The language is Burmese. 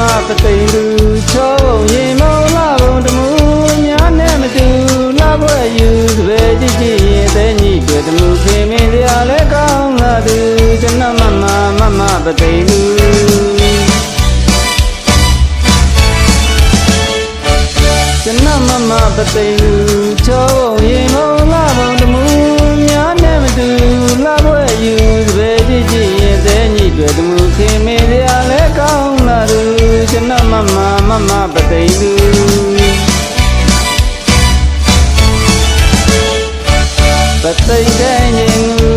မပသိမ်လူချုံရေမောလာဘုံတမူများနဲ့မတူလာဘွယ်ယူစပယ်ကြည့်ကြည့်ရင်တဲ့ညီတွေ့တမှုခင်မင်းတရားလဲကောင်းလာသူကျွန်တော်မမမမပသိမ်လူကျွန်တော်မမပသိမ်လူချောရေမုံလာဘုံတမူများနဲ့မတူလာဘွဲယူစပယ်ကြည့်ကြည့်ရင်တဲ့ညီတွေ့တမှုခင်မေးရလဲကောင်းလာသူကျွန်တော် မမမမပသိမ်လူပသိမ်တဲ့ညီ